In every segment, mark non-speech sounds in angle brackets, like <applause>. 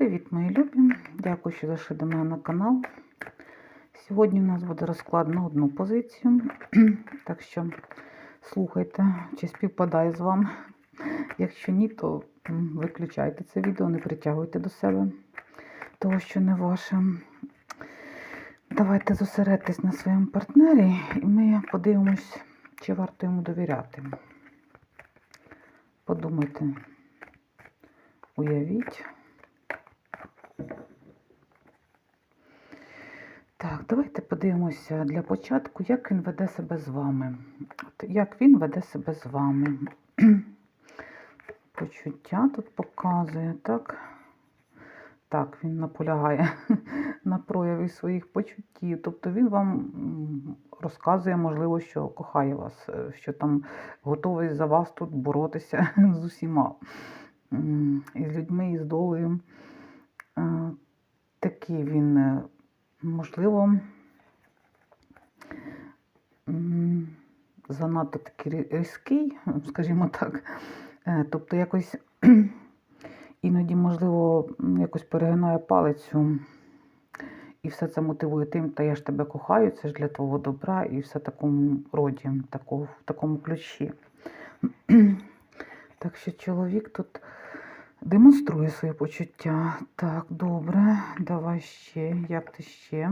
Привіт, мої любі! Дякую, що зайшли до мене на канал. Сьогодні у нас буде розклад на одну позицію. <clears throat> Так що слухайте, чи співпадає з вами. Якщо ні, то виключайте це відео, не притягуйте до себе того, що не ваше. Давайте зосередьтесь на своєму партнері, і ми подивимось, чи варто йому довіряти. Подумайте, уявіть. Так, давайте подивимося для початку, як він веде себе з вами. От як він веде себе з вами. <clears throat> Почуття тут показує, так? Так, він наполягає <laughs> на прояві своїх почуттів. Тобто він вам розказує, можливо, що кохає вас, е, що там готовий за вас тут боротися <laughs> з усіма. І з людьми, і з долею. Е, Такий він, е, можливо, занадто такий різкий, скажімо так. Е, Тобто якось <clears throat> іноді, можливо, якось перегинає палицю. І все це мотивує тим, та я ж тебе кохаю, це ж для твого добра, і все в такому роді, в такому ключі. <clears throat> Так що чоловік тут демонструє своє почуття. Так, добре, давай ще. Як ти ще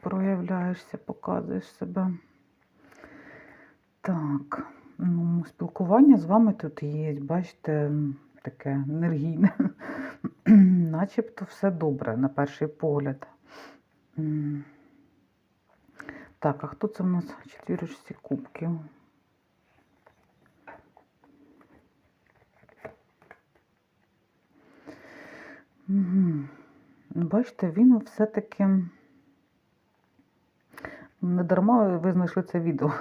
проявляєшся, показуєш себе? Так, ну, спілкування з вами тут є, бачите, таке енергійне. <clears throat> Начебто все добре на перший погляд. Так, а хто це в нас четвірочці кубків? Ну, Бачите, він все-таки не дарма ви знайшли це відео.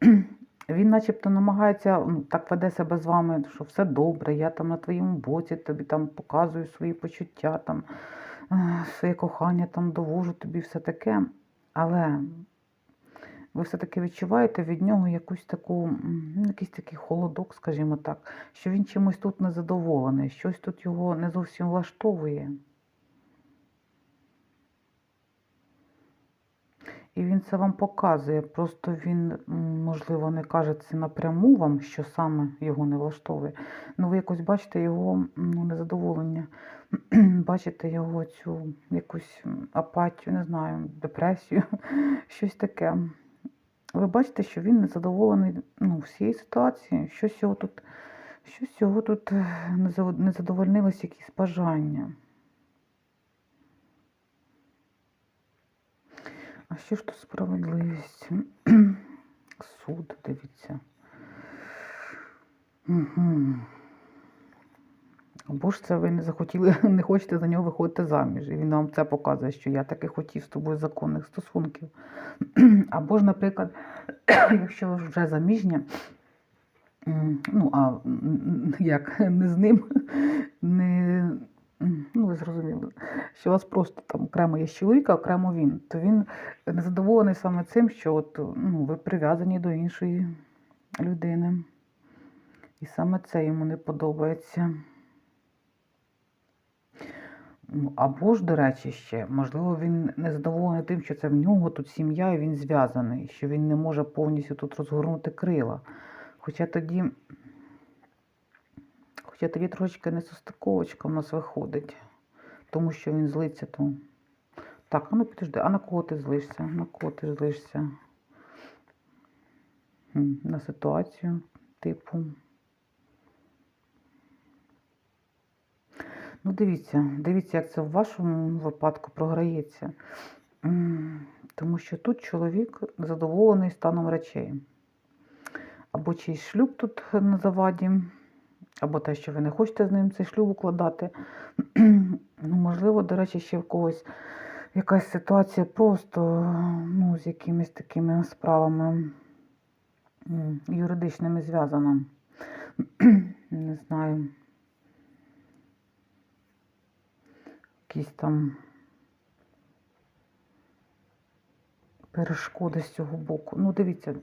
<clears throat> Він начебто намагається, ну, так веде себе з вами, що все добре, я там на твоєму боці, тобі там показую свої почуття, там, е, своє кохання, там довожу тобі все таке. Але ви все-таки відчуваєте від нього якусь таку, ну, якийсь такий холодок, скажімо так, що він чимось тут незадоволений, щось тут його не зовсім влаштовує. І він це вам показує. Просто він, можливо, не каже це напряму вам, що саме його не влаштовує. Ну, ви якось бачите його ну, незадоволення, <clears throat> бачите його цю якусь апатію, не знаю, депресію, <laughs> щось таке. Ви бачите, що він незадоволений ну, всією ситуацією, щось його тут, щось його тут е, не задовольнилось, якісь бажання. А що ж тут справедливість? <clears throat> Суд, дивіться. Угу. Або ж це ви не захотіли, <laughs> не хочете за нього виходити заміж. І він вам це показує, що я таки хотів з тобою законних стосунків. <clears throat> Або ж, наприклад, <clears throat> якщо ви вже заміжня, ну, а як не з ним, <laughs> не, ну, ви зрозуміли, що у вас просто там окремо є чоловік, а окремо він, то він незадоволений саме цим, що от, ну, ви прив'язані до іншої людини. І саме це йому не подобається. Або ж, до речі, ще, можливо, він не задоволений тим, що це в нього тут сім'я і він зв'язаний, що він не може повністю тут розгорнути крила. Хоча тоді, хоча тоді трошечки несостиковочка в нас виходить, тому що він злиться то. Так, ну підожди, а на кого ти злишся? На кого ти злишся? На ситуацію, типу. Ну, дивіться, дивіться, як це в вашому випадку програється. Тому що тут чоловік задоволений станом речей. Або чийсь шлюб тут на заваді, або те, що ви не хочете з ним цей шлюб укладати. <clears throat> Ну, можливо, до речі, ще в когось якась ситуація просто ну, з якимись такими справами юридичними зв'язана. <clears throat> Не знаю. Якісь там перешкоди з цього боку. Ну, дивіться,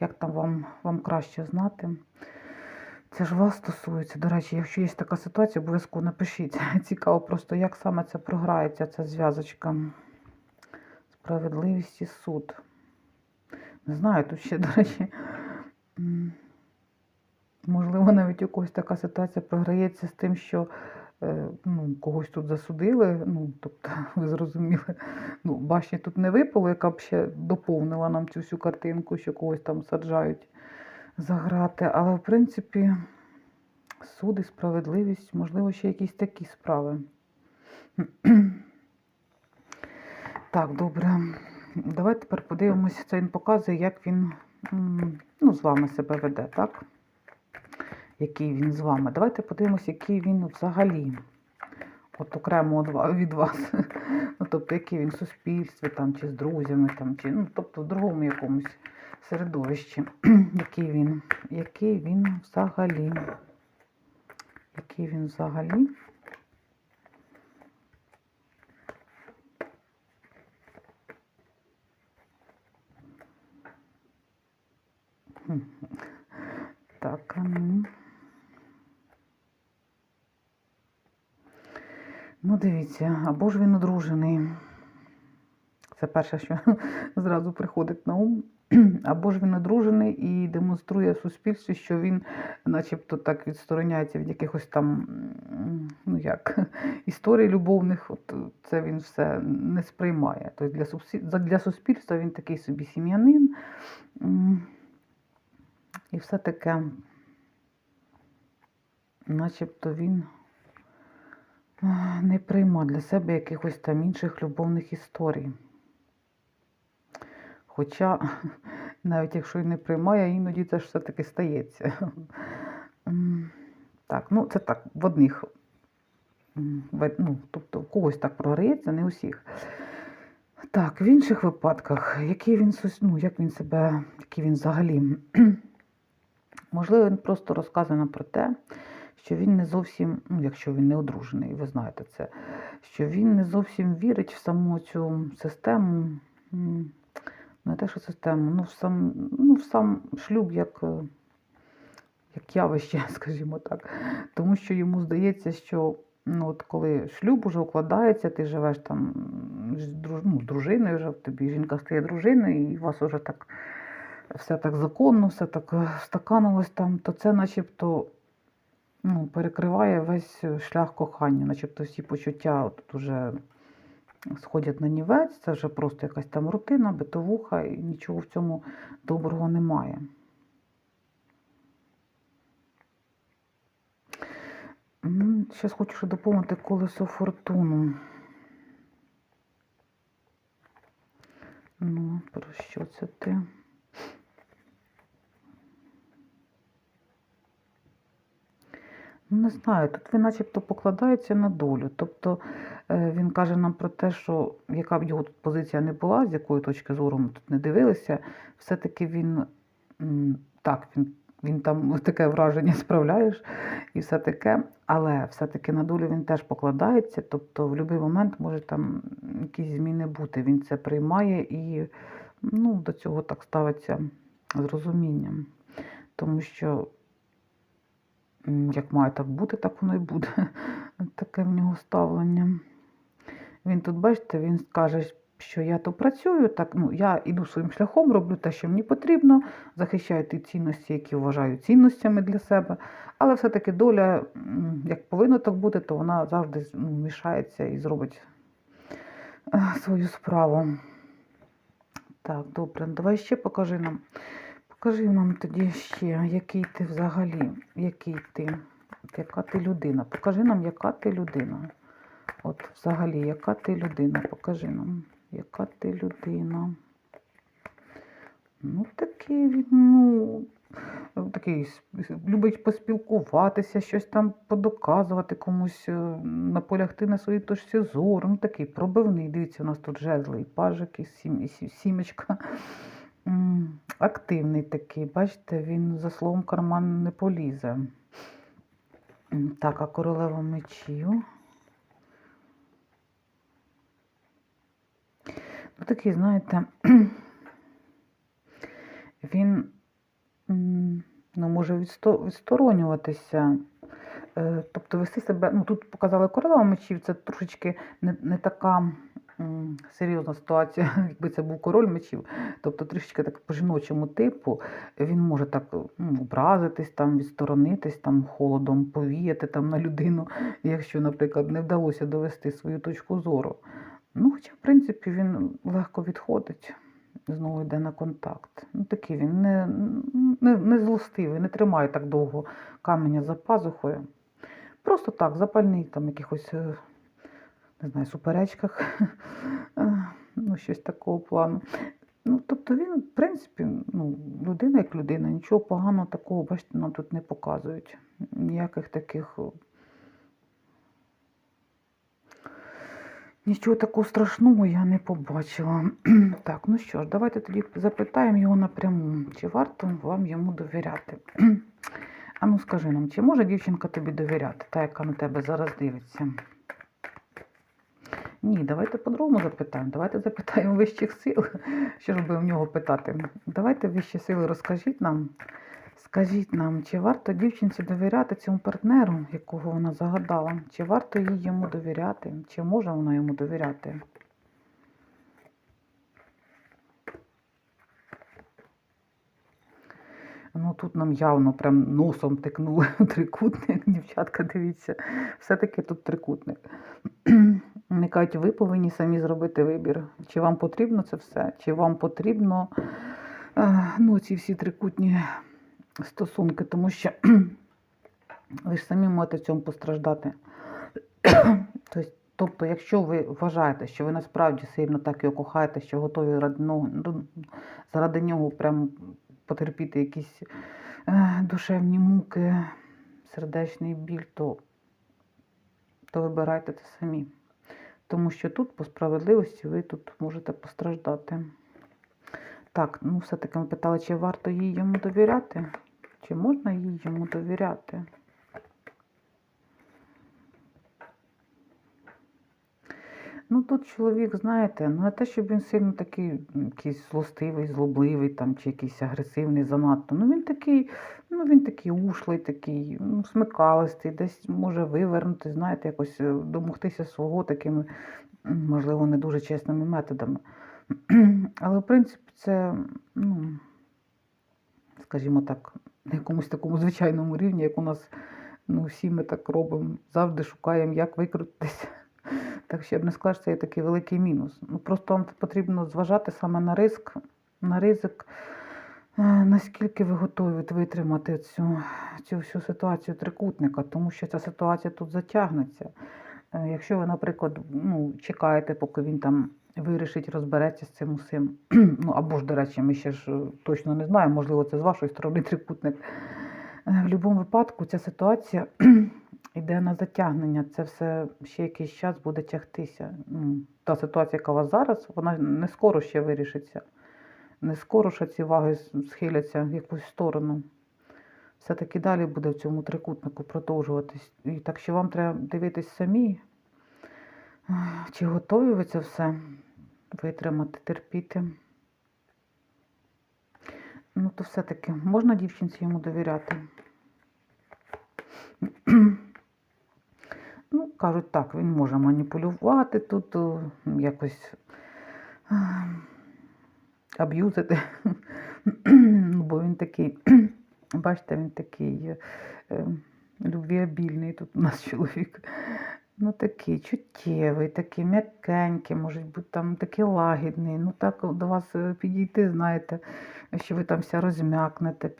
як там вам, вам краще знати. Це ж вас стосується. До речі, якщо є така ситуація, обов'язково напишіть. <laughs> Цікаво просто, як саме це програється, ця зв'язочка. Справедливість і суд. Не знаю, тут ще, до речі, можливо, навіть у когось така ситуація програється з тим, що ну, когось тут засудили. Ну, тобто, <laughs> ви зрозуміли, ну, башні тут не випало, яка б ще доповнила нам цю всю картинку, що когось там саджають заграти. Але, в принципі, суд і справедливість, можливо, ще якісь такі справи. <clears throat> Так, добре. Давайте тепер подивимося, це він показує, як він ну, з вами себе веде, так? Який він з вами. Давайте подивимося, який він взагалі. От окремо від вас. <laughs> Ну, тобто, який він в суспільстві, там, чи з друзями, там, чи, ну, тобто в другому якомусь середовищі. <clears throat> який він, який він взагалі. Який він взагалі. Хм. Так, а ну. Ну, дивіться, або ж він одружений. Це перше, що <laughs> зразу приходить на ум. <clears throat> Або ж він одружений і демонструє в суспільстві, що він начебто так відстороняється від якихось там, ну як, <laughs> історій любовних, от це він все не сприймає. Тобто для, для суспільства він такий собі сім'янин. І все таке, начебто він е, не прийма для себе якихось там інших любовних історій. Хоча, <laughs> навіть якщо і не приймає, іноді це ж все-таки стається. Так, ну це так, в одних. Ну, тобто, в когось так програється, не у всіх. Так, в інших випадках, який він, ну, як він себе, який він взагалі. <clears throat> Можливо, він просто розказує про те, що він не зовсім, ну, якщо він не одружений, ви знаєте це, що він не зовсім вірить в саму цю систему, не те, що систему, ну в сам, ну, в сам шлюб як, е, як явище, <laughs> скажімо так. Тому що йому здається, що ну, от коли шлюб уже укладається, ти живеш там з друж- ну, з дружиною, вже в тобі жінка стає дружиною, і у вас вже так все так законно, все так е, стаканилось там, то це начебто ну, перекриває весь е, шлях кохання, начебто всі почуття от уже сходять на нівець, це вже просто якась там рутина, битовуха, і нічого в цьому доброго немає. Зараз хочу ще доповнити колесо фортуну. Ну, про що це ти? Ну, не знаю, тут він начебто покладається на долю. Тобто е, він каже нам про те, що яка б його тут позиція не була, з якої точки зору ми тут не дивилися, все-таки він так, він, він там <laughs> таке враження справляєш і все таке, але все-таки на долю він теж покладається, тобто в будь-який момент може там якісь зміни бути. Він це приймає і ну, до цього так ставиться з розумінням. Тому що як має так бути, так воно і буде. <laughs> Таке в нього ставлення. Він тут, бачите, він скаже, що я то працюю, так, ну, я іду своїм шляхом, роблю те, що мені потрібно, захищаю ті цінності, які вважаю цінностями для себе. Але все-таки доля, як повинно так бути, то вона завжди ну, мішається і зробить е, свою справу. Так, добре, давай ще покажи нам. Покажи нам тоді ще, який ти взагалі, який ти, яка ти людина. Покажи нам, яка ти людина. От взагалі, яка ти людина? Покажи нам, яка ти людина. Ну, такий він, ну, такий любить поспілкуватися, щось там подоказувати комусь, е, наполягти на своїй точці зору. Ну, такий пробивний. Дивіться, у нас тут жезли і пажики, сімечка. Активний такий, бачите, він за словом карман не полізе. Так, а королева мечів. Ну, такий, знаєте, <clears throat> він ну, може відсторонюватися. Е, Тобто вести себе, ну тут показали королева мечів, це трошечки не, не така серйозна ситуація, <laughs> якби це був король мечів. Тобто трішечки так по жіночому типу, він може так ну, образитись, там, відсторонитись, там, холодом повіяти там, на людину, <laughs> якщо, наприклад, не вдалося довести свою точку зору. Ну, хоча, в принципі, він легко відходить, знову йде на контакт. Ну, такий він не, не, не злостивий, не тримає так довго каменя за пазухою. Просто так, запальний там якихось, е, не знаю, суперечках, <laughs> е, ну, щось такого плану. Ну, тобто він, в принципі, ну, людина як людина, нічого поганого такого, бачите, нам тут не показують. Ніяких таких. Нічого такого страшного я не побачила. <clears throat> так, ну що ж, давайте тоді запитаємо його напряму, чи варто вам йому довіряти. <clears throat> а ну скажи нам, чи може дівчинка тобі довіряти, та, яка на тебе зараз дивиться? Ні, давайте по-другому запитаємо. Давайте запитаємо <laughs> вищих сил. Що ж би в нього питати? Давайте вищі сили розкажіть нам. Скажіть нам, чи варто дівчинці довіряти цьому партнеру, якого вона загадала? Чи варто їй йому довіряти? Чи може вона йому довіряти? Ну тут нам явно прям носом тикнули <laughs> трикутник. Дівчатка, дивіться, все-таки тут трикутник. <clears throat> Вони кажуть, ви повинні самі зробити вибір. Чи вам потрібно це все? Чи вам потрібно е, ну, ці всі трикутні стосунки, тому що <clears throat> ви ж самі можете в цьому постраждати. <clears throat> Тобто, якщо ви вважаєте, що ви насправді сильно так його кохаєте, що готові ради ну, заради нього прям потерпіти якісь е, душевні муки, сердечний біль, то, то вибирайте це самі. Тому що тут, по справедливості, ви тут можете постраждати. Так, ну все-таки ми питали, чи варто їй йому довіряти? Чи можна їй йому довіряти? Ну, тут чоловік, знаєте, ну не те, щоб він сильно такий якийсь злостивий, злобливий там, чи якийсь агресивний занадто. Ну він такий, ну він такий ушлий, такий, ну, смикалистий, десь може вивернути, знаєте, якось е, домогтися свого такими, можливо, не дуже чесними методами. <clears throat> Але в принципі це, ну, скажімо так, на якомусь такому звичайному рівні, як у нас ну, всі ми так робимо, завжди шукаємо, як викрутитися. Так що я б не сказала, що це є такий великий мінус. Ну, просто вам потрібно зважати саме на ризик, на ризик, е, наскільки ви готові витримати цю, цю всю ситуацію трикутника, тому що ця ситуація тут затягнеться. Е, Якщо ви, наприклад, ну, чекаєте, поки він там вирішить, розбереться з цим усім, <clears throat> ну або ж, до речі, ми ще ж е, точно не знаємо, можливо, це з вашої сторони трикутник. В будь-якому випадку ця ситуація йде на затягнення. Це все ще якийсь час буде тягтися. Ну, Та ситуація, яка у вас зараз, вона не скоро ще вирішиться. Не скоро ще ці ваги схиляться в якусь сторону. Все-таки далі буде в цьому трикутнику продовжуватись. І так що вам треба дивитись самі, чи готові ви це все витримати, терпіти. Ну, то все-таки можна дівчинці йому довіряти? Кажуть, так, він може маніпулювати тут, якось аб'юзити. Ну, бо він такий, <clears throat> бачите, він такий е, е, тут у нас чоловік. Ну, такий чуттєвий, такий м'якенький, може бути там такий лагідний. Ну, так до вас е, підійти, знаєте, що ви там вся розм'якнете.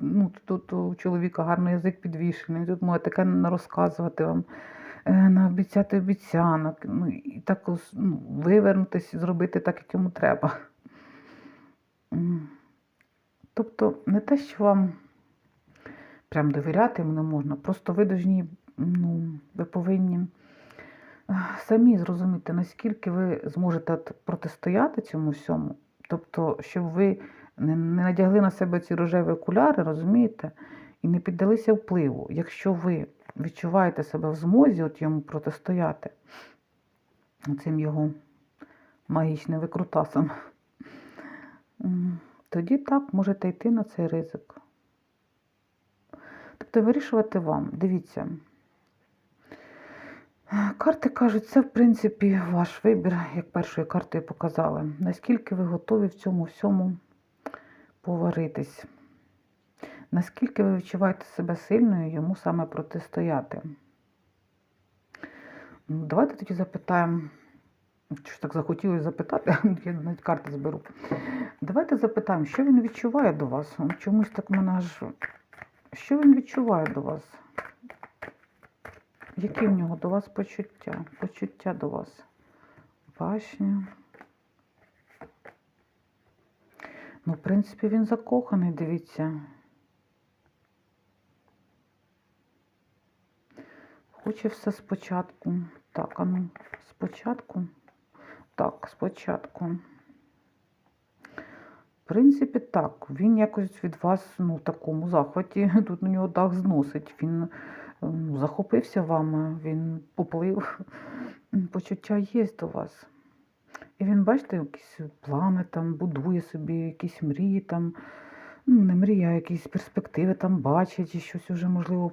Ну, тут у чоловіка гарний язик підвішений, тут може таке розказувати вам, е, наобіцяти обіцянок, ну, і так ну, вивернутися, зробити так, як йому треба. Тобто не те, що вам прям довіряти йому не можна, просто ви должні, ну, ви повинні е, самі зрозуміти, наскільки ви зможете протистояти цьому всьому. Тобто, щоб ви не надягли на себе ці рожеві окуляри, розумієте, і не піддалися впливу. Якщо ви відчуваєте себе в змозі от йому протистояти цим його магічним викрутасом, тоді так можете йти на цей ризик. Тобто вирішувати вам. Дивіться. Карти кажуть, це, в принципі, ваш вибір, як першою картою показали. Наскільки ви готові в цьому всьому поваритись? Наскільки ви відчуваєте себе сильною йому саме протистояти? Ну, Давайте тоді запитаємо. Що так захотілося запитати, <laughs> я навіть карти зберу. Давайте запитаємо, що він відчуває до вас. Чомусь так мене аж. Що він відчуває до вас? Які в нього до вас почуття? Почуття до вас. Башня. Ну, в принципі, він закоханий, дивіться. Хоче все спочатку. Так, а ну, спочатку. Так, спочатку. В принципі, так. Він якось від вас ну, в такому захваті. <laughs> Тут на нього дах зносить. Він ну, захопився вами, він поплив. <laughs> Почуття є до вас. І він, бачите, якісь плани там, будує собі, якісь мрії там, ну, не мрії, а якісь перспективи там бачить, і щось уже, можливо,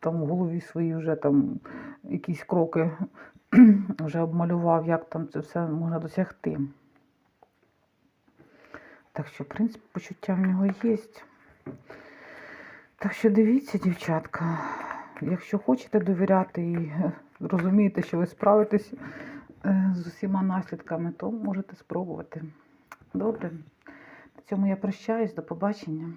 там в голові свої вже там якісь кроки <clears throat> вже обмалював, як там це все можна досягти. Так що, в принципі, почуття в нього є. Так що дивіться, дівчатка, якщо хочете довіряти і <laughs> розумієте, що ви справитесь е, з усіма наслідками, то можете спробувати. Добре. На цьому я прощаюсь, до побачення.